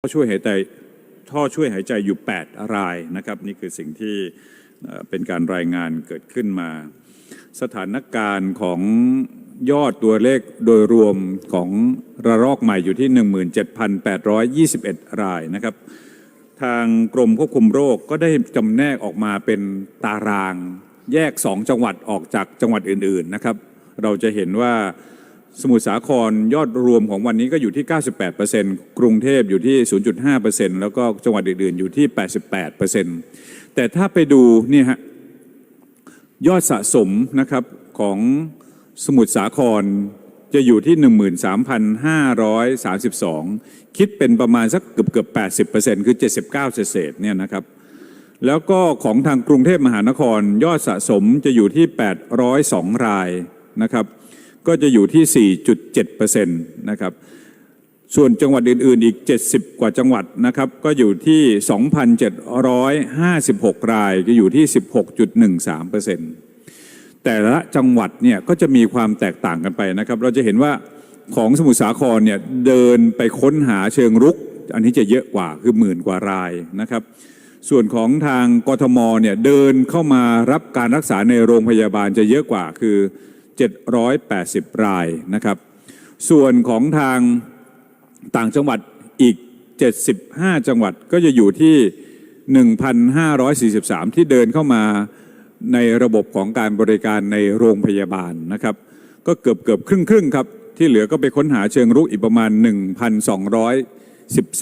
ท่อช่วยหายใจท่อช่วยหายใจอยู่ 8 รายนะครับ นี่คือสิ่งที่เป็นการรายงานเกิดขึ้นมา สถานการณ์ของยอดตัวเลขโดยรวมของระลอกใหม่อยู่ที่ 17,821 รายนะครับ ทางกรมควบคุมโรคก็ได้จำแนกออกมาเป็นตารางแยก 2 จังหวัดออกจากจังหวัดอื่น ๆนะครับ เราจะเห็นว่า สมุทรสาครยอดรวมของวันนี้ก็อยู่ที่ 98%กรุงเทพอยู่ที่ 0.5%แล้วก็จังหวัดอื่นๆอยู่ที่ 88%แต่ถ้าไปดูเนี่ยฮะยอดสะสมนะครับของสมุทรสาครจะอยู่ที่ 13,532 คิดเป็นประมาณสักเกือบเกือบ80%คือ 79 เศษเนี่ยนะครับ แล้วก็ของทางกรุงเทพมหานครยอดสะสมจะอยู่ที่ 802 รายนะครับ ก็จะอยู่ที่ 4.7%นะครับส่วนจังหวัดอื่น ๆ อีก 70 กว่าจังหวัดนะครับก็อยู่ที่ 2,756 รายก็อยู่ที่ 16.13%แต่ละจังหวัดเนี่ยก็จะมีความแตกต่างกันไปนะครับเราจะเห็นว่าของสมุทรสาครเนี่ยเดินไปค้นหาเชิงรุก อันนี้จะเยอะกว่าคือหมื่นกว่ารายนะครับ ส่วนของทางกทมเนี่ยเดินเข้ามารับการรักษาในโรงพยาบาลจะเยอะกว่าคือ 780 รายนะครับ ส่วนของทางต่างจังหวัดอีก 75 จังหวัดก็จะอยู่ที่ 1,543 ที่เดินเข้ามาในระบบของการบริการในโรงพยาบาลนะครับ ก็เกือบเกือบครึ่งครึ่งครับ ที่เหลือก็ไปค้นหาเชิงรุกอีกประมาณ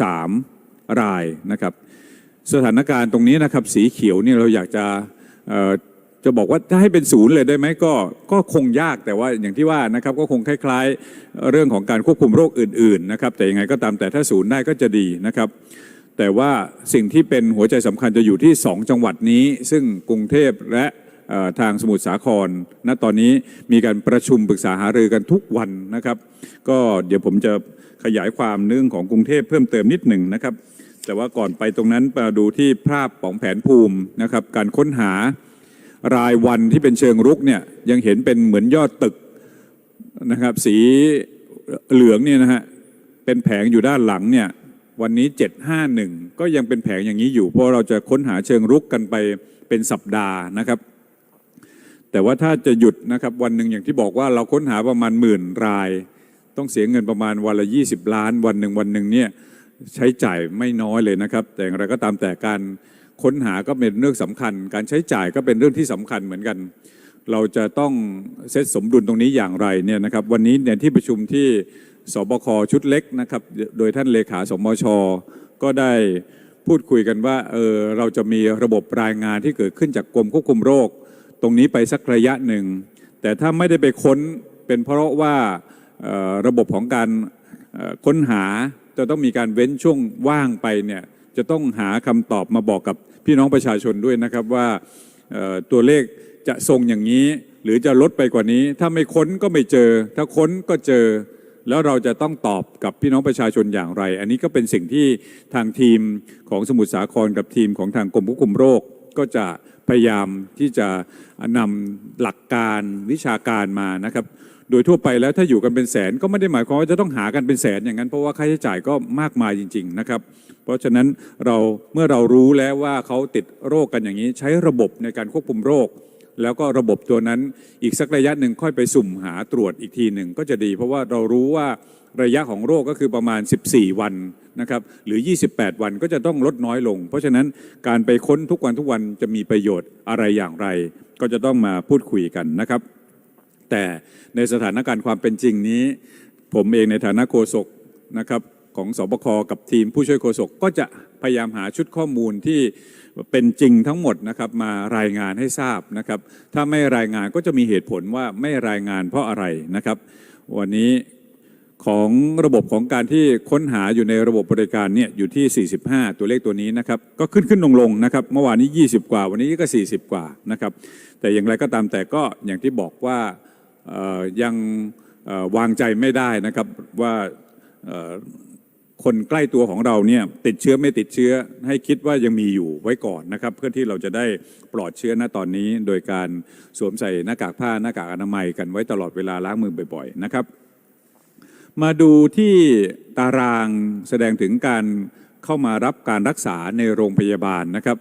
1,213 รายนะครับ สถานการณ์ตรงนี้นะครับสีเขียวเนี่ยเราอยากจะ จะบอกว่าถ้าให้เป็นศูนย์เลยได้ไหมก็ก็คงยากแต่ว่าอย่างที่ว่านะครับก็คงคล้ายๆ เรื่องของการควบคุมโรคอื่นๆนะครับแต่ยังไงก็ตามแต่ถ้าศูนย์ได้ก็จะดีนะครับ แต่ว่าสิ่งที่เป็นหัวใจสำคัญจะอยู่ที่ 2 จังหวัดนี้ ซึ่งกรุงเทพและทางสมุทรสาครณตอนนี้มีการประชุมปรึกษาหารือกันทุกวันนะครับ ก็เดี๋ยวผมจะขยายความเรื่องของกรุงเทพเพิ่มเติมนิดหนึ่งนะครับ แต่ว่าก่อนไปตรงนั้นมาดูที่ภาพของแผนภูมินะครับการค้นหา รายวันที่เป็นเชิงรุกเนี่ยยังเห็นเป็นเหมือนยอดตึกนะครับ สีเหลืองเนี่ยนะฮะเป็นแผงอยู่ด้านหลังเนี่ยวันนี้ 751 ก็ยังเป็นแผงอย่างนี้อยู่ เพราะเราจะค้นหาเชิงรุกกันไปเป็นสัปดาห์นะครับ แต่ว่าถ้าจะหยุดนะครับวันหนึ่งอย่างที่บอกว่าเราค้นหาประมาณหมื่นราย ต้องเสียเงินประมาณวันละ 20 ล้าน วันหนึ่งวันหนึ่งเนี่ยใช้จ่ายไม่น้อยเลยนะครับ แต่อย่างไรก็ตามแต่การ ค้นหาก็เป็นเรื่องสำคัญ การใช้จ่ายก็เป็นเรื่องที่สำคัญเหมือนกัน เราจะต้องเซตสมดุลตรงนี้อย่างไรเนี่ยนะครับวันนี้ในที่ประชุมที่สบคชุดเล็กนะครับโดยท่านเลขาสมช ก็ได้พูดคุยกันว่าเออเราจะมีระบบรายงานที่เกิดขึ้นจากกรมควบคุมโรค ตรงนี้ไปสักระยะหนึ่ง แต่ถ้าไม่ได้ไปค้นเป็นเพราะว่าออระบบของการออค้นหาจะต้องมีการเว้นช่วงว่างไปเนี่ย จะต้องหาคำตอบมาบอกกับพี่น้องประชาชนด้วยนะครับว่าตัวเลขจะทรงอย่างนี้ หรือจะลดไปกว่านี้ ถ้าไม่ค้นก็ไม่เจอ ถ้าค้นก็เจอ แล้วเราจะต้องตอบกับพี่น้องประชาชนอย่างไร อันนี้ก็เป็นสิ่งที่ทางทีมของสมุทรสาครกับทีมของทางกรมควบคุมโรค ก็จะพยายามที่จะนำหลักการวิชาการมานะครับ โดยทั่วไปแล้วถ้าอยู่กันเป็นแสนก็ไม่ได้หมายความว่าจะต้องหากันเป็นแสนอย่างนั้น เพราะว่าค่าใช้จ่ายก็มากมายจริง ๆนะครับ เพราะฉะนั้นเราเมื่อเรารู้แล้วว่าเขาติดโรคกันอย่างนี้ ใช้ระบบในการควบคุมโรค แล้วก็ระบบตัวนั้นอีกสักระยะหนึ่งค่อยไปสุ่มหาตรวจอีกทีหนึ่งก็จะดี เพราะว่าเรารู้ว่าระยะของโรคก็คือประมาณ 14 วันนะครับหรือ 28 วันก็จะต้องลดน้อยลง เพราะฉะนั้นการไปค้นทุกวันทุกวันจะมีประโยชน์อะไรอย่างไร ก็จะต้องมาพูดคุยกันนะครับ แต่ในสถานการณ์ความเป็นจริงนี้ ผมเองในฐานะโฆษกนะครับของสบคกับทีมผู้ช่วยโฆษกก็จะพยายามหาชุดข้อมูลที่เป็นจริงทั้งหมดนะครับมารายงานให้ทราบนะครับ ถ้าไม่รายงานก็จะมีเหตุผลว่าไม่รายงานเพราะอะไรนะครับ วันนี้ของระบบของการที่ค้นหาอยู่ในระบบบริการเนี่ยอยู่ที่ 45 ตัวเลขตัวนี้นะครับ ก็ขึ้นขึ้นลงลงนะครับ เมื่อวานนี้ 20 กว่า วันนี้ก็ 40 กว่านะครับ แต่อย่างไรก็ตามแต่ก็อย่างที่บอกว่า ยังวางใจไม่ได้นะครับว่าคนใกล้ตัวของเราเนี่ยติดเชื้อไม่ติดเชื้อให้คิดว่ายังมีอยู่ไว้ก่อนนะครับ เพื่อที่เราจะได้ปลอดเชื้อณตอนนี้โดยการสวมใส่หน้ากากผ้าหน้ากากอนามัยกันไว้ตลอดเวลาล้างมือบ่อยๆนะครับ มาดูที่ตารางแสดงถึงการเข้ามารับการรักษาในโรงพยาบาลนะครับ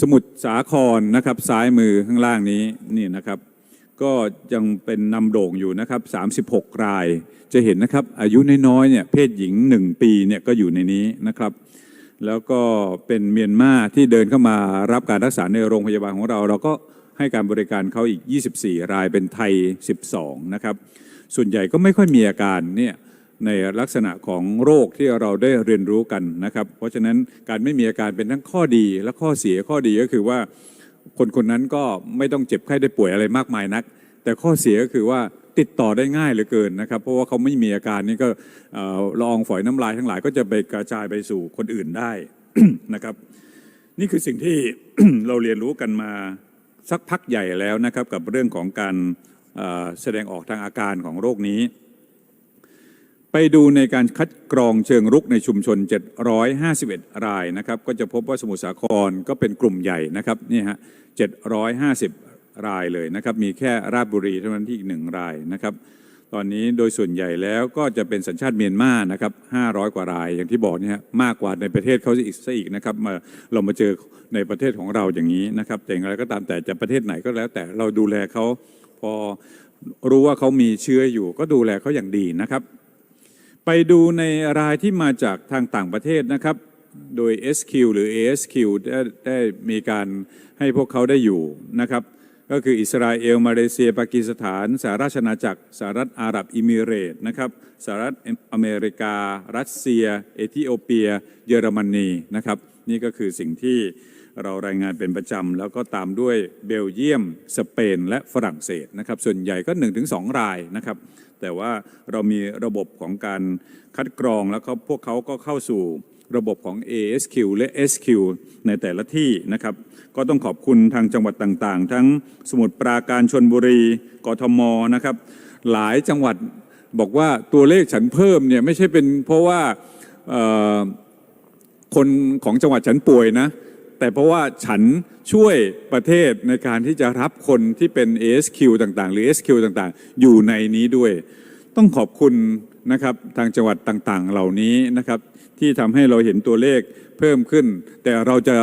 สมุทรสาครนะครับซ้ายมือข้างล่างนี้นี่นะครับ ก็ยังเป็นนำโด่งอยู่นะครับ 36 ราย จะเห็นนะครับอายุน้อยๆเนี่ยเพศหญิง 1 ปีเนี่ยก็อยู่ในนี้นะครับ แล้วก็เป็นเมียนมาที่เดินเข้ามารับการรักษาในโรงพยาบาลของเรา เราก็ให้การบริการเขาอีก 24 รายเป็นไทย 12 นะครับ ส่วนใหญ่ก็ไม่ค่อยมีอาการเนี่ยในลักษณะของโรคที่เราได้เรียนรู้กันนะครับ เพราะฉะนั้นการไม่มีอาการเป็นทั้งข้อดีและข้อเสียข้อดีก็คือว่า คนคนนั้นก็ไม่ต้องเจ็บไข้ได้ป่วยอะไรมากมายนัก แต่ข้อเสียก็คือว่าติดต่อได้ง่ายเหลือเกินนะครับ เพราะว่าเขาไม่มีอาการนี่ก็ละอองฝอยน้ำลายทั้งหลายก็จะไปกระจายไปสู่คนอื่นได้นะครับ นี่คือสิ่งที่เราเรียนรู้กันมาสักพักใหญ่แล้วนะครับ กับเรื่องของการแสดงออกทางอาการของโรคนี้ ไปดูในการคัดกรองเชิงรุกในชุมชน 751 รายนะครับ ก็จะพบว่าสมุทรสาครก็เป็นกลุ่มใหญ่นะครับนี่ฮะ 750 รายเลยนะครับ มีแค่ราชบุรีเท่านั้นที่อีกหนึ่งรายนะครับ ตอนนี้โดยส่วนใหญ่แล้วก็จะเป็นสัญชาติเมียนมานะครับ 500 กว่ารายอย่างที่บอกเนี่ยฮะมากกว่าในประเทศเขาอีกซะอีกนะครับมาเรามาเจอในประเทศของเราอย่างนี้นะครับ แต่อย่างไรก็ตามแต่จะประเทศไหนก็แล้ว แต่เราดูแลเขาพอรู้ว่าเขามีเชื้ออยู่ก็ดูแลเขาอย่างดีนะครับ ไปดูในรายที่มาจากทางต่างประเทศนะครับ โดย SQ หรือ ASQ ได้ได้มีการให้พวกเขาได้อยู่นะครับ ก็คืออิสราเอล มาเลเซีย ปากีสถานสหราชอาณาจักรสหรัฐอาหรับอิมิเรตนะครับสหรัฐอเมริกา รัสเซีย เอธิโอเปีย เยอรมนีนะครับ นี่ก็คือสิ่งที่เรารายงานเป็นประจำ แล้วก็ตามด้วยเบลเยียม สเปน และฝรั่งเศสนะครับ ส่วนใหญ่ก็ 1-2 รายนะครับ แต่ว่าเรามีระบบของการคัดกรองแล้วก็พวกเขาก็เข้าสู่ระบบของ ASQ และ SQ ในแต่ละที่นะครับ ก็ต้องขอบคุณทางจังหวัดต่างๆ ทั้งสมุทรปราการชนบุรีกทมนะครับ หลายจังหวัดบอกว่าตัวเลขฉันเพิ่มเนี่ยไม่ใช่เป็นเพราะว่าคนของจังหวัดฉันป่วยนะ แต่เพราะว่าฉันช่วยประเทศในการที่จะรับคนที่เป็น ASQ ต่างๆ หรือ SQ ต่างๆ อยู่ในนี้ด้วย ต้องขอบคุณนะครับทางจังหวัดต่างๆ เหล่านี้นะครับที่ทำให้เราเห็นตัวเลขเพิ่มขึ้น แต่เราจะ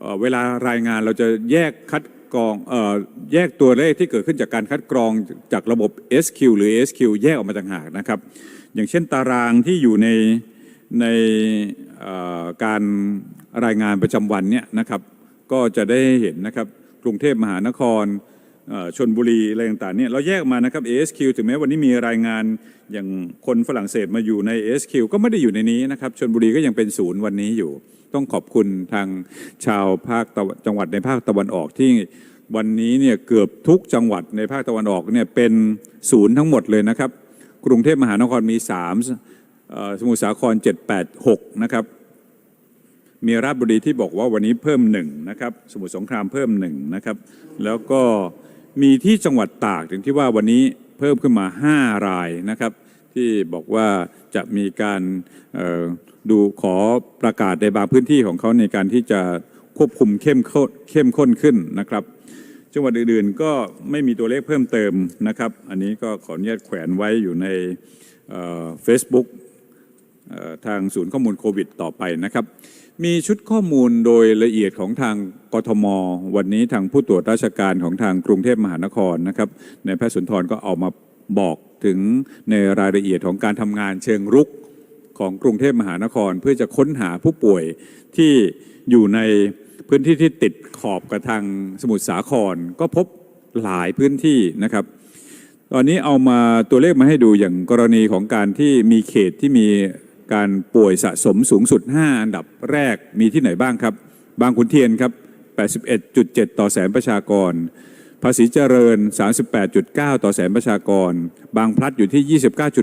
เเวลารายงานเราจะแยกคัดกรองอแยกตัวเลขที่เกิดขึ้นจากการคัดกรองจากระบบ SQ หรือ SQ แยกออกมาต่างหากนะครับ อย่างเช่นตารางที่อยู่ในใน การรายงานประจำวันเนี่ยนะครับก็จะได้เห็นนะครับกรุงเทพมหานครชนบุรีอะไรต่างๆเนี่ยเราแยกมานะครับ ASQ ถึงแม้วันนี้มีรายงานอย่างคนฝรั่งเศสมาอยู่ใน ASQ ก็ไม่ได้อยู่ในนี้นะครับชนบุรีก็ยังเป็นศูนย์วันนี้อยู่ ต้องขอบคุณทางชาวภาคตะวันจังหวัดในภาคตะวันออกที่วันนี้เนี่ยเกือบทุกจังหวัดในภาคตะวันออกเนี่ยเป็นศูนย์ทั้งหมดเลยนะครับ กรุงเทพมหานครมีสาม สมุทรสาคร 786 นะครับ มีราชบุรีที่บอกว่าวันนี้เพิ่มหนึ่งนะครับ สมุทรสงครามเพิ่มหนึ่งนะครับ แล้วก็มีที่จังหวัดตากถึงที่ว่าวันนี้เพิ่มขึ้นมา 5 รายนะครับ ที่บอกว่าจะมีการดูขอประกาศในบางพื้นที่ของเขาในการที่จะควบคุมเข้มข้นเข้มข้นขึ้นนะครับ จังหวัดอื่นๆก็ไม่มีตัวเลขเพิ่มเติมนะครับ อันนี้ก็ขออนุญาตแขวนไว้อยู่ในเฟซบุ๊ก ทางศูนย์ข้อมูลโควิดต่อไปนะครับ มีชุดข้อมูลโดยละเอียดของทางกทม วันนี้ทางผู้ตรวจราชการของทางกรุงเทพมหานครนะครับในแพทย์สุนทรก็เอามาบอกถึงในรายละเอียดของการทำงานเชิงรุกของกรุงเทพมหานคร เพื่อจะค้นหาผู้ป่วยที่อยู่ในพื้นที่ที่ติดขอบกับทางสมุทรสาคร ก็พบหลายพื้นที่นะครับ ตอนนี้เอามาตัวเลขมาให้ดูอย่างกรณีของการที่มีเขตที่มี การป่วยสะสมสูงสุด 5 อันดับแรกมีที่ไหนบ้างครับ บางขุนเทียนครับ 81.7 ต่อแสนประชากร ภาษีเจริญ 38.9 ต่อแสนประชากร บางพลัดอยู่ที่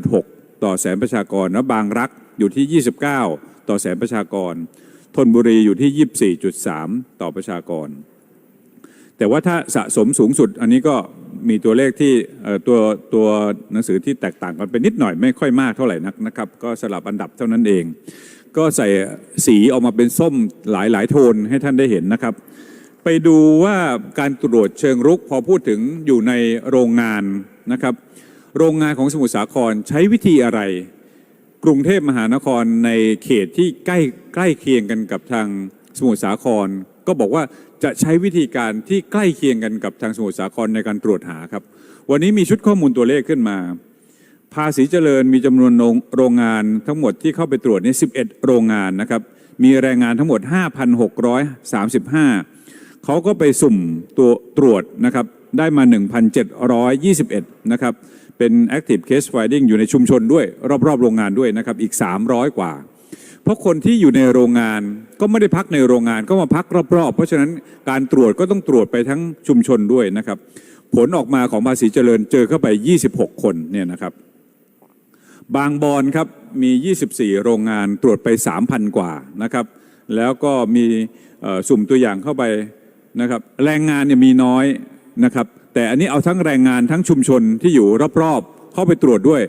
29.6 ต่อแสนประชากร และบางรักอยู่ที่ 29 ต่อแสนประชากรธนบุรีอยู่ที่ 24.3 ต่อประชากร แต่ว่าถ้าสะสมสูงสุด อันนี้ก็มีตัวเลขที่ตัวตัวหนังสือที่แตกต่างกันไปนิดหน่อยไม่ค่อยมากเท่าไหร่นักนะครับ ก็สลับอันดับเท่านั้นเอง ก็ใส่สีออกมาเป็นส้มหลายหลายโทนให้ท่านได้เห็นนะครับ ไปดูว่าการตรวจเชิงรุกพอพูดถึงอยู่ในโรงงานนะครับ โรงงานของสมุทรสาครใช้วิธีอะไร กรุงเทพมหานครในเขตที่ใกล้ใกล้เคียงกันกับทางสมุทรสาคร ก็บอกว่า จะใช้วิธีการที่ใกล้เคียงกันกับทางสมุทรสาครในการตรวจหาครับ วันนี้มีชุดข้อมูลตัวเลขขึ้นมา ภาษีเจริญมีจำนวนโรงงานทั้งหมดที่เข้าไปตรวจเนี่11 โรงงานนะครับ มีแรงงานทั้งหมด 5,635 เขาก็ไปสุ่มตัวตรวจนะครับ ได้มา 1,721 นะครับ เป็น active case finding อยู่ในชุมชนด้วย รอบๆ โรงงานด้วยนะครับ อีก 300 กว่า เพราะคนที่อยู่ในโรงงาน ก็ไม่ได้พักในโรงงานก็มาพักรอบๆ เพราะฉะนั้นการตรวจก็ต้องตรวจไปทั้งชุมชนด้วยนะครับ ผลออกมาของภาษีเจริญเจอเข้าไป 26 คนเนี่ยนะครับ บางบอนครับมี 24 โรงงานตรวจไป 3,000 กว่านะครับ แล้วก็มีสุ่มตัวอย่างเข้าไปนะครับแรงงานเนี่ยมีน้อยนะครับ แต่อันนี้เอาทั้งแรงงานทั้งชุมชนที่อยู่รอบๆ เข้าไปตรวจด้วย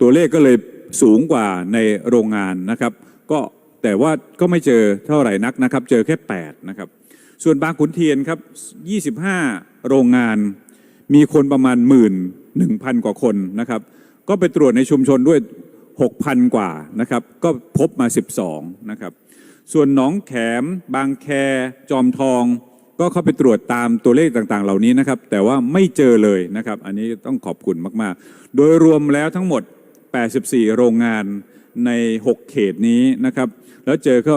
ตัวเลขก็เลยสูงกว่าในโรงงานนะครับ ก็ แต่ว่าก็ไม่เจอเท่าไหร่นักนะครับ เจอแค่8นะครับ ส่วนบางขุนเทียนครับ 25 โรงงานมีคนประมาณหมื่นหนึ่งพันกว่าคนนะครับ ก็ไปตรวจในชุมชนด้วย 6,000 กว่านะครับ ก็พบมา 12 นะครับ ส่วนหนองแขม บางแค จอมทอง ก็เข้าไปตรวจตามตัวเลขต่างๆ เหล่านี้นะครับ แต่ว่าไม่เจอเลยนะครับ อันนี้ต้องขอบคุณมากๆ โดยรวมแล้วทั้งหมด 84 โรงงาน ใน 6 เขตนี้นะครับ แล้วเจอก็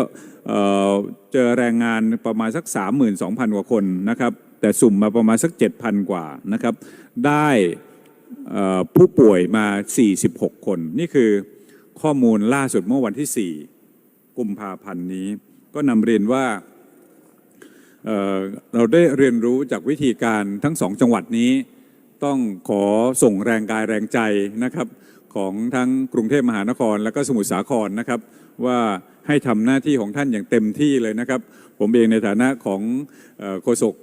เจอแรงงานประมาณสัก 32,000 กว่าคนนะครับ แต่สุ่มมาประมาณสัก 7,000 กว่านะครับ ได้ผู้ป่วยมา 46 คน นี่คือข้อมูลล่าสุดเมื่อวันที่ 4 กุมภาพันธ์นี้ ก็นำเรียนว่าเเราได้เรียนรู้จากวิธีการทั้งสองจังหวัดนี้ ต้องขอส่งแรงกายแรงใจนะครับ ของทั้งกรุงเทพมหานคร และก็สมุทรสาครนะครับ ว่าให้ทำหน้าที่ของท่านอย่างเต็มที่เลยนะครับ ผมเองในฐานะของโฆษก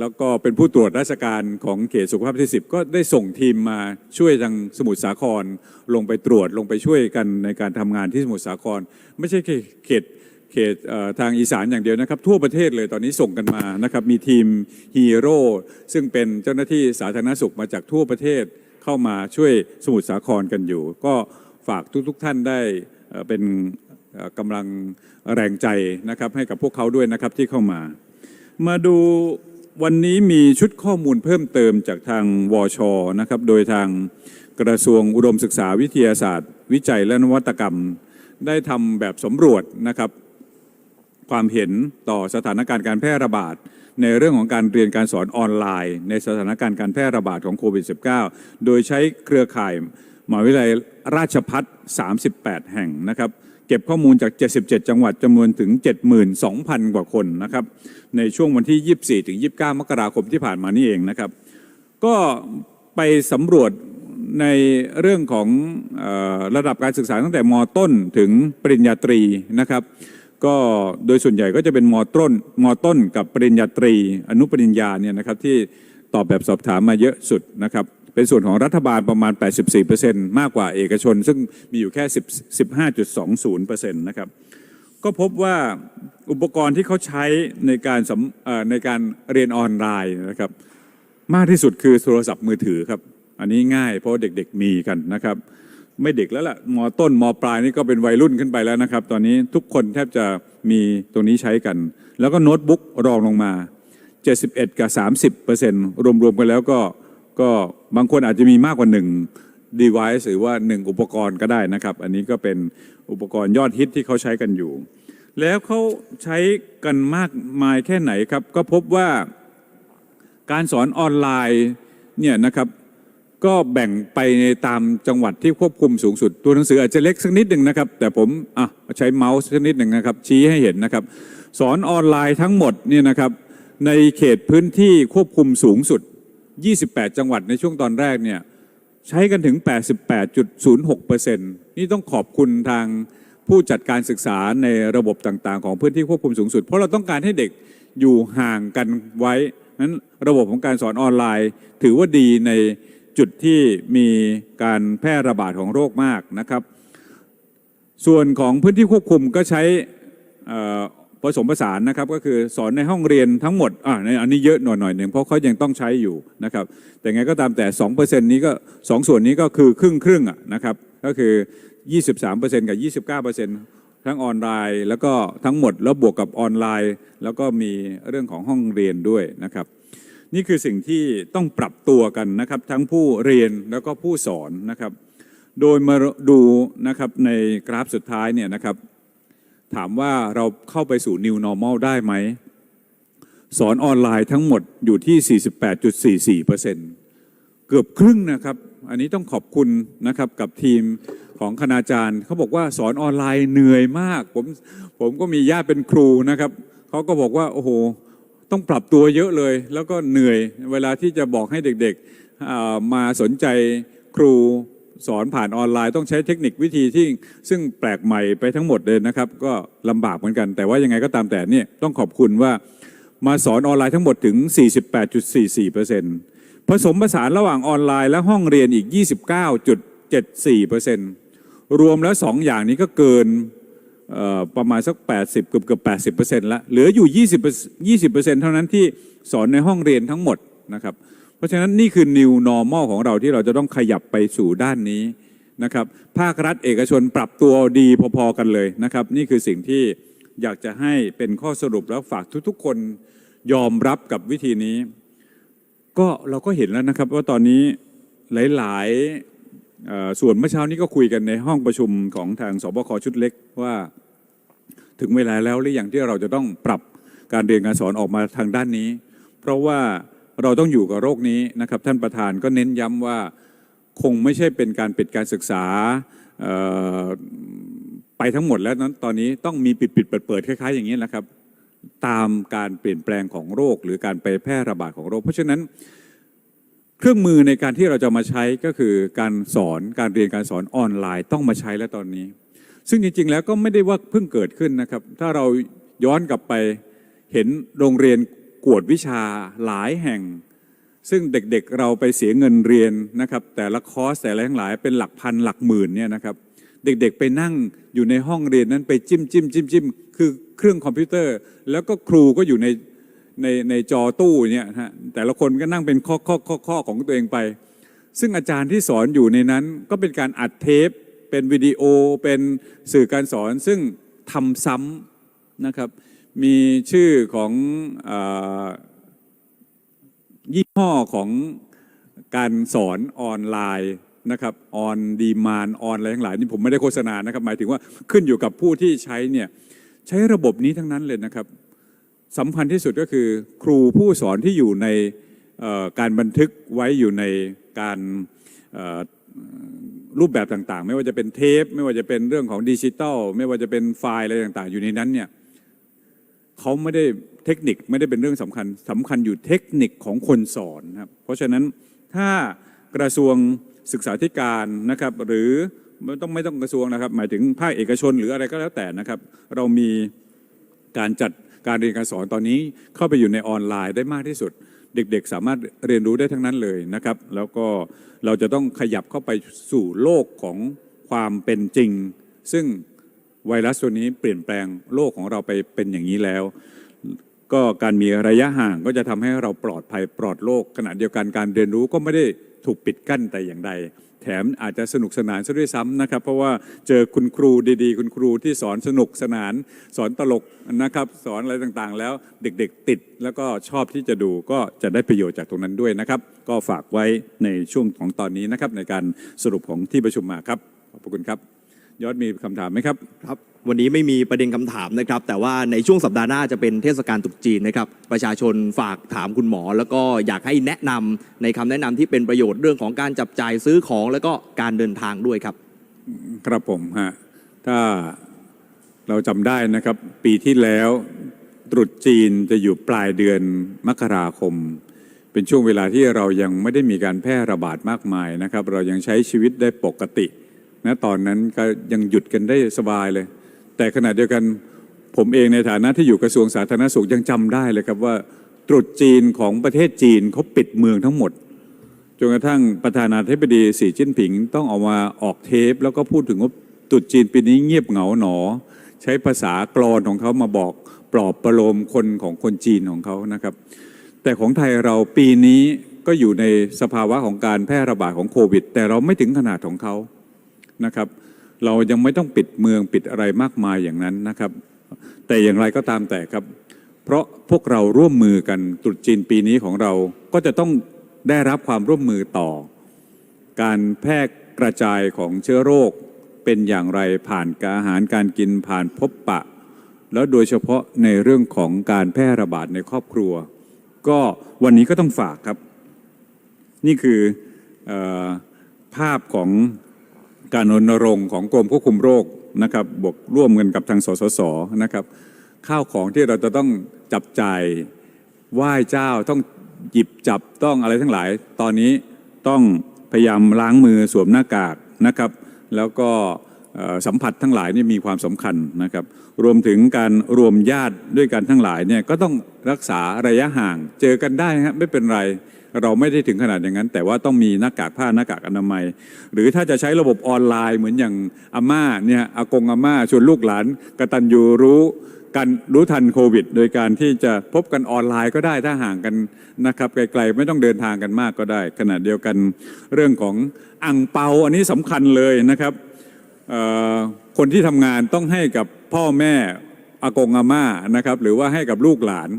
แล้วก็เป็นผู้ตรวจราชการของเขตสุขภาพที่ 10 ก็ได้ส่งทีมมาช่วยทางสมุทรสาคร ลงไปตรวจลงไปช่วยกันในการทำงานที่สมุทรสาคร ไม่ใช่เขตเขตเอ่อทางอีสานอย่างเดียวนะครับ ทั่วประเทศเลยตอนนี้ส่งกันมานะครับมีทีมฮีโร่ซึ่งเป็นเจ้าหน้าที่สาธารณสุขมาจากทั่วประเทศ เข้ามาช่วยสมุทรสาครกันอยู่ ก็ฝากทุกๆท่านได้เป็นกำลังแรงใจนะครับให้กับพวกเขาด้วยนะครับที่เข้ามา มาดูวันนี้มีชุดข้อมูลเพิ่มเติมจากทางวชนะครับโดยทางกระทรวงอุดมศึกษาวิทยาศาสตร์ วิจัยและนวัตกรรม ได้ทำแบบสำรวจนะครับความเห็นต่อสถานการณ์การแพร่ระบาด ในเรื่องของการเรียนการสอนออนไลน์ ในสถานการณ์การแพร่ระบาดของโควิด -19 โดยใช้เครือข่ายมหาวิทยาลัยราชพัฒ38 แห่งนะครับเก็บข้อมูลจาก 77 จังหวัดจำนวนถึง 72,000 กว่าคนนะครับในช่วงวันที่ 24 ถึง 29 มกราคมที่ผ่านมานี่เองนะครับก็ไปสำรวจในเรื่องของออระดับการศึกษาตั้งแต่มต้นถึงปริญญาตรีนะครับ ก็โดยส่วนใหญ่ก็จะเป็นมต้นมต้นกับปริญญาตรี อนุปริญญาเนี่ยนะครับที่ตอบแบบสอบถามมาเยอะสุดนะครับเป็นส่วนของรัฐบาลประมาณ 84%มากกว่าเอกชน ซึ่งมีอยู่แค่10 15.20%นะครับก็พบว่าอุปกรณ์ที่เขาใช้ในการสำในการเรียนออนไลน์นะครับมากที่สุดคือโทรศัพท์มือถือครับ อันนี้ง่ายเพราะเด็กๆมีกันนะครับ ไม่เด็กแล้วล่ะมต้นมปลายนี่ก็เป็นวัยรุ่นขึ้นไปแล้วนะครับ ตอนนี้ทุกคนแทบจะมีตรงนี้ใช้กัน แล้วก็โน้ตบุ๊กรองลงมา 71 กับ 30เปอร์เซ็นต์รวมๆกันแล้วก็ก็บางคนอาจจะมีมากกว่า1 device หรือว่า1อุปกรณ์ก็ได้นะครับ อันนี้ก็เป็นอุปกรณ์ยอดฮิตที่เขาใช้กันอยู่ แล้วเขาใช้กันมากมายแค่ไหนครับ ก็พบว่าการสอนออนไลน์เนี่ยนะครับ ก็แบ่งไปในตามจังหวัดที่ควบคุมสูงสุด ตัวหนังสืออาจจะเล็กสักนิดหนึ่งนะครับ แต่ผมอะใช้เมาส์สักนิดหนึ่งนะครับ ชี้ให้เห็นนะครับ สอนออนไลน์ทั้งหมดเนี่ยนะครับในเขตพื้นที่ควบคุมสูงสุด 28 จังหวัดในช่วงตอนแรกเนี่ยใช้กันถึง 88.06%นี่ต้องขอบคุณทางผู้จัดการศึกษาในระบบต่างๆ ของพื้นที่ควบคุมสูงสุด เพราะเราต้องการให้เด็กอยู่ห่างกันไว้นั้นระบบของการสอนออนไลน์ ถือว่าดีใน จุดที่มีการแพร่ระบาดของโรคมากนะครับ ส่วนของพื้นที่ควบคุมก็ใช้ผสมผสานนะครับก็คือสอนในห้องเรียนทั้งหมดอ่าในอันนี้เยอะหน่อยหน่อยหนึ่งเพราะเขายังต้องใช้อยู่นะครับ แต่ไงก็ตามแต่ 2%นี้ก็สองส่วนนี้ก็คือครึ่งครึ่งอะนะครับ ก็คือ 23%กับ 29%ทั้งออนไลน์ แล้วก็ทั้งหมดแล้วบวกกับออนไลน์ แล้วก็มีเรื่องของห้องเรียนด้วยนะครับ นี่คือสิ่งที่ต้องปรับตัวกันนะครับ ทั้งผู้เรียนแล้วก็ผู้สอนนะครับ โดยมาดูนะครับในกราฟสุดท้ายเนี่ยนะครับ ถามว่าเราเข้าไปสู่ New Normal ได้ไหม สอนออนไลน์ทั้งหมดอยู่ที่ 48.44%เกือบครึ่งนะครับ อันนี้ต้องขอบคุณนะครับกับทีมของคณาจารย์เขาบอกว่าสอนออนไลน์เหนื่อยมาก ผมผมก็มีญาติเป็นครูนะครับเขาก็บอกว่า โอ้โห ต้องปรับตัวเยอะเลย แล้วก็เหนื่อยเวลาที่จะบอกให้เด็กๆมาสนใจครูสอนผ่านออนไลน์ต้องใช้เทคนิควิธีที่ซึ่งแปลกใหม่ไปทั้งหมดเลยนะครับ ก็ลำบากเหมือนกัน แต่ว่ายังไงก็ตามแต่เนี่ยต้องขอบคุณว่ามาสอนออนไลน์ทั้งหมดถึง 48.44%ผสมผสานระหว่างออนไลน์และห้องเรียนอีก 29.74%รวมแล้ว 2 อย่างนี้ก็เกิน ประมาณสัก 80 เกือบเกือบ 80%ละเหลืออยู่ 20 20%เท่านั้นที่สอนในห้องเรียนทั้งหมดนะครับ เพราะฉะนั้นนี่คือ new normal ของเราที่เราจะต้องขยับไปสู่ด้านนี้นะครับ ภาครัฐเอกชนปรับตัวดีพอๆกันเลยนะครับ นี่คือสิ่งที่อยากจะให้เป็นข้อสรุปแล้วฝากทุกๆ คนยอมรับกับวิธีนี้ ก็เราก็เห็นแล้วนะครับว่าตอนนี้หลาย ๆ ส่วนเมื่อเช้านี้ก็คุยกันในห้องประชุมของทางสบคชุดเล็กว่าถึงเวลาแล้วหรือยังที่เราจะต้องปรับการเรียนการสอนออกมาทางด้านนี้ เพราะว่าเราต้องอยู่กับโรคนี้นะครับท่านประธานก็เน้นย้ำว่าคงไม่ใช่เป็นการปิดการศึกษาไปทั้งหมดแล้วนั้นตอนนี้ต้องมีปิดปิดเปิดเปิดคล้ายๆ อย่างนี้แหละครับตามการเปลี่ยนแปลงของโรคหรือการไปแพร่ระบาดของโรค เพราะฉะนั้น เครื่องมือในการที่เราจะมาใช้ก็คือการสอนการเรียนการสอนออนไลน์ต้องมาใช้แล้วตอนนี้ ซึ่งจริง ๆ แล้วก็ไม่ได้ว่าเพิ่งเกิดขึ้นนะครับ ถ้าเราย้อนกลับไปเห็นโรงเรียนกวดวิชาหลายแห่ง ซึ่งเด็กๆเราไปเสียเงินเรียนนะครับแต่ละคอร์สแต่ละทั้งหลายเป็นหลักพันหลักหมื่นเนี่ยนะครับเด็กๆไปนั่งอยู่ในห้องเรียนนั้นไปจิ้มจิ้มจิ้มจิ้มคือเครื่องคอมพิวเตอร์ แล้วก็ครูก็อยู่ใน ในในจอตู้เนี่ยนะฮะแต่ละคนก็นั่งเป็นข้อข้อข้อข้อของตัวเองไป ซึ่งอาจารย์ที่สอนอยู่ในนั้น ก็เป็นการอัดเทป เป็นวิดีโอเป็นสื่อการสอน ซึ่งทำซ้ำนะครับ มีชื่อของอยี่ห้อของการสอนออนไลน์นะครับออนดีมานออนอะไรทั้งหลายนี่ผมไม่ได้โฆษณานะครับ หมายถึงว่าขึ้นอยู่กับผู้ที่ใช้เนี่ยใช้ระบบนี้ทั้งนั้นเลยนะครับ สำคัญที่สุดก็คือ ครูผู้สอนที่อยู่ในการบันทึกไว้อยู่ในการรูปแบบต่างๆ ไม่ว่าจะเป็นเทป ไม่ว่าจะเป็นเรื่องของดิจิตอลไม่ว่าจะเป็นไฟล์อะไรต่างๆ อยู่ในนั้นเนี่ยเขาไม่ได้เทคนิคไม่ได้เป็นเรื่องสำคัญสำคัญอยู่เทคนิคของคนสอนครับเพราะฉะนั้นถ้ากระทรวงศึกษาธิการนะครับ หรือไม่ต้องไม่ต้องกระทรวงนะครับ หมายถึงภาคเอกชนหรืออะไรก็แล้วแต่นะครับ เรามีการจัด การเรียนการสอนตอนนี้เข้าไปอยู่ในออนไลน์ได้มากที่สุด เด็กๆ สามารถเรียนรู้ได้ทั้งนั้นเลยนะครับ แล้วก็เราจะต้องขยับเข้าไปสู่โลกของความเป็นจริง ซึ่งไวรัสตัวนี้เปลี่ยนแปลงโลกของเราไปเป็นอย่างนี้แล้ว ก็การมีระยะห่างก็จะทำให้เราปลอดภัยปลอดโรคขณะเดียวกันการเรียนรู้ก็ไม่ได้ถูกปิดกั้นแต่อย่างใด แถมอาจจะสนุกสนานซะด้วยซ้ำนะครับ เพราะว่าเจอคุณครูดีๆ คุณครูที่สอนสนุกสนาน สอนตลกนะครับ สอนอะไรต่างๆ แล้วเด็กๆติดแล้วก็ชอบที่จะดูก็จะได้ประโยชน์จากตรงนั้นด้วยนะครับ ก็ฝากไว้ในช่วงของตอนนี้นะครับในการสรุปของที่ประชุมมาครับขอบคุณครับยอดมีคำถามไหมครับครับ วันนี้ไม่มีประเด็นคำถามนะครับ แต่ว่าในช่วงสัปดาห์หน้าจะเป็นเทศกาลตรุษจีนนะครับ ประชาชนฝากถามคุณหมอ แล้วก็อยากให้แนะนำในคำแนะนำที่เป็นประโยชน์เรื่องของการจับจ่ายซื้อของแล้วก็การเดินทางด้วยครับ ครับผมฮะถ้าเราจำได้นะครับ ปีที่แล้วตรุษจีนจะอยู่ปลายเดือนมกราคม เป็นช่วงเวลาที่เรายังไม่ได้มีการแพร่ระบาดมากมายนะครับ เรายังใช้ชีวิตได้ปกตินะตอนนั้นก็ยังหยุดกันได้สบายเลย แต่ขณะเดียวกันผมเองในฐานะที่อยู่กระทรวงสาธารณสุขยังจำได้เลยครับว่าตรุษจีนของประเทศจีนเขาปิดเมืองทั้งหมดจนกระทั่งประธานาธิบดีสีจิ้นผิงต้องออกมาออกเทป แล้วก็พูดถึงว่าตรุษจีนปีนี้เงียบเหงาหนอ ใช้ภาษากรอนของเขามาบอกปลอบประโลมคนของคนจีนของเขานะครับ แต่ของไทยเราปีนี้ก็อยู่ในสภาวะของการแพร่ระบาดของโควิด แต่เราไม่ถึงขนาดของเขานะครับ เรายังไม่ต้องปิดเมืองปิดอะไรมากมายอย่างนั้นนะครับ แต่อย่างไรก็ตามแต่ครับ เพราะพวกเราร่วมมือกันตรุษจีนปีนี้ของเราก็จะต้องได้รับความร่วมมือต่อ การแพร่กระจายของเชื้อโรคเป็นอย่างไรผ่านการอาหารการกินผ่านพบปะ แล้วโดยเฉพาะในเรื่องของการแพร่ระบาดในครอบครัว ก็วันนี้ก็ต้องฝากครับ นี่คือออภาพของ การรณรงค์ของกรมควบคุมโรคนะครับบวกร่วมกันกับทางสสสนะครับ ข้าวของที่เราจะต้องจับจ่ายไหว้เจ้าต้องหยิบจับต้องอะไรทั้งหลาย ตอนนี้ต้องพยายามล้างมือสวมหน้ากากนะครับ แล้วก็สัมผัสทั้งหลายนี่มีความสำคัญนะครับ รวมถึงการรวมญาติด้วยกันทั้งหลายเนี่ยก็ต้องรักษาระยะห่าง เจอกันได้ครับไม่เป็นไร เราไม่ได้ถึงขนาดอย่างนั้น แต่ว่าต้องมีหน้ากากผ้าหน้ากากอนามัย หรือถ้าจะใช้ระบบออนไลน์เหมือนอย่างอาม่าเนี่ยอากงอาม่าชวนลูกหลานกตัญญูรู้กันรู้ทันโควิด โดยการที่จะพบกันออนไลน์ก็ได้ถ้าห่างกันนะครับไกลๆไม่ต้องเดินทางกันมากก็ได้ ขณะเดียวกันเรื่องของอ่งเปาอันนี้สำคัญเลยนะครับคนที่ทำงานต้องให้กับพ่อแม่อากงอาม่านะครับหรือว่าให้กับลูกหลาน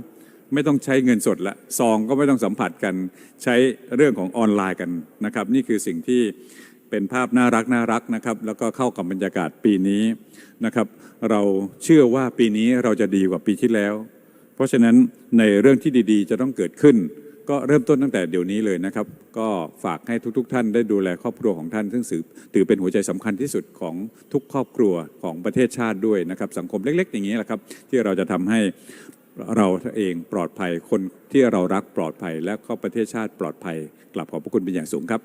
ไม่ต้องใช้เงินสดละซองก็ไม่ต้องสัมผัสกันใช้เรื่องของออนไลน์กันนะครับ นี่คือสิ่งที่เป็นภาพน่ารักน่ารักนะครับ แล้วก็เข้ากับบรรยากาศปีนี้นะครับ เราเชื่อว่าปีนี้เราจะดีกว่าปีที่แล้ว เพราะฉะนั้นในเรื่องที่ดีๆ จะต้องเกิดขึ้น ก็เริ่มต้นตั้งแต่เดี๋ยวนี้เลยนะครับ ก็ฝากให้ทุก ๆ ท่านได้ดูแลครอบครัวของท่าน ซึ่งถือเป็นหัวใจสำคัญที่สุดของทุกครอบครัวของประเทศชาติด้วยนะครับ สังคมเล็ก ๆ อย่างนี้แหละครับ ที่เราจะทำให้ เราเองปลอดภัยคนที่เรารักปลอดภัย และก็ประเทศชาติปลอดภัย กลับขอบพระคุณเป็นอย่างสูงครับ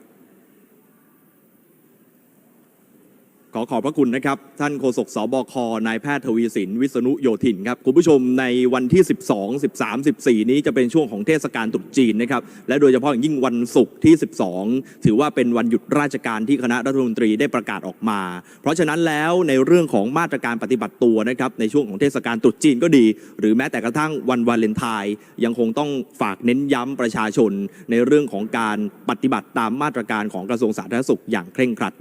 ขอขอบพระคุณนะครับ ท่านโฆษกสบค นายแพทย์ทวีสิน วิษณุโยธินครับ คุณผู้ชมในวันที่ 12 13 14 นี้จะเป็นช่วงของเทศกาลตรุษจีนนะครับ และโดยเฉพาะอย่างยิ่งวันศุกร์ที่ 12 ถือว่าเป็นวันหยุดราชการที่คณะรัฐมนตรีได้ประกาศออกมา เพราะฉะนั้นแล้วในเรื่องของมาตรการปฏิบัติตัวนะครับในช่วงของเทศกาลตรุษจีนก็ดี หรือแม้แต่กระทั่งวันวาเลนไทน์ยังคงต้องฝากเน้นย้ำประชาชน ในเรื่องของการปฏิบัติตามมาตรการของกระทรวงสาธารณสุขอย่างเคร่งครัด